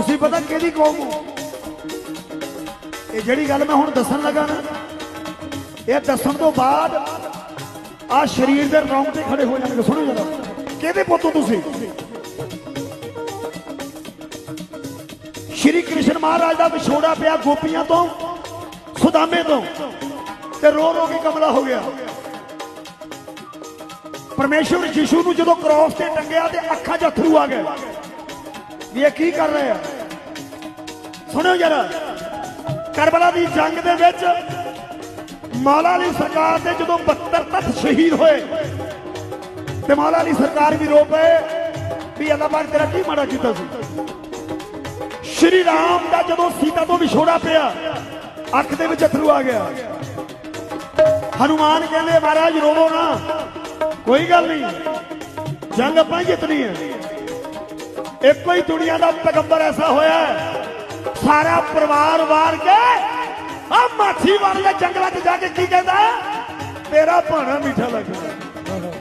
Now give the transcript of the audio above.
ਤੁਸੀਂ ਪਤਾ ਕਿਹਦੀ ਕੌਮ ਹੋ? ਇਹ ਜਿਹੜੀ ਗੱਲ ਮੈਂ ਹੁਣ ਦੱਸਣ ਲੱਗਾ ਨਾ, ਇਹ ਦੱਸਣ ਤੋਂ ਬਾਅਦ ਆ ਸਰੀਰ ਦੇ ਰੌਂਗਟੇ ਖੜੇ ਹੋ ਜਾਣਗੇ। ਸੁਣੋ ਜਰਾ, ਕਿਹਦੇ ਪੁੱਤ ਤੁਸੀਂ? ਸ਼੍ਰੀ ਕ੍ਰਿਸ਼ਨ ਮਹਾਰਾਜ ਦਾ ਵਿਛੋੜਾ ਪਿਆ ਗੋਪੀਆਂ ਤੋਂ, ਸੁਦਾਮੇ ਤੋਂ, ਤੇ ਰੋ ਰੋ ਕੇ ਕਮਲਾ ਹੋ ਗਿਆ। ਪਰਮੇਸ਼ਵਰ ਯਿਸੂ ਨੂੰ ਜਦੋਂ ਕ੍ਰਾਸ ਤੇ ਟੰਗਿਆ ਤੇ ਅੱਖਾਂ 'ਚ ਅਥਰੂ ਆ ਗਏ। ਵੀ ਇਹ ਕੀ ਕਰ ਰਹੇ ਆ? ਸੁਣਿਓ ਯਾਰ ਕਰਬਲਾ ਦੀ ਜੰਗ ਦੇ ਵਿੱਚ ਮੌਲਾ ਅਲੀ ਸਰਕਾਰ ਦੇ ਜਦੋਂ 72 ਤੱਕ ਸ਼ਹੀਦ ਹੋਏ, ਤੇ ਮੌਲਾ ਅਲੀ ਸਰਕਾਰ ਵੀ ਰੋ ਪਏ ਵੀ ਅੱਲਾਹ ਪਾਕ ਤੇਰਾ ਕੀ ਮਾੜਾ ਕੀਤਾ ਸੀ। ਸ਼੍ਰੀ ਰਾਮ ਦਾ ਜਦੋਂ ਸੀਤਾ ਤੋਂ ਵਿਛੋੜਾ ਪਿਆ, ਅੱਖ ਦੇ ਵਿੱਚ ਅਥਰੂ ਆ ਗਿਆ। ਹਨੂਮਾਨ ਕਹਿੰਦੇ, ਮਹਾਰਾਜ, ਰੋਵੋ ਨਾ। ਕੋਈ ਗੱਲ ਨਹੀਂ। ਜੰਗ ਆਪਾਂ ਜਿੱਤਣੀ ਹੈ। ਇੱਕੋ ਹੀ ਦੁਨੀਆ ਦਾ ਪੈਗੰਬਰ ਐਸਾ ਹੋਇਆ ਸਾਰਾ ਪਰਿਵਾਰ ਵਾਰ ਕੇ ਆ ਮਾਛੀ ਵਾਲੇ ਜੰਗਲਾਂ 'ਚ ਜਾ ਕੇ ਕੀ ਕਹਿੰਦਾ? ਤੇਰਾ ਭਾਣਾ ਮਿੱਠਾ ਲੱਗਦਾ।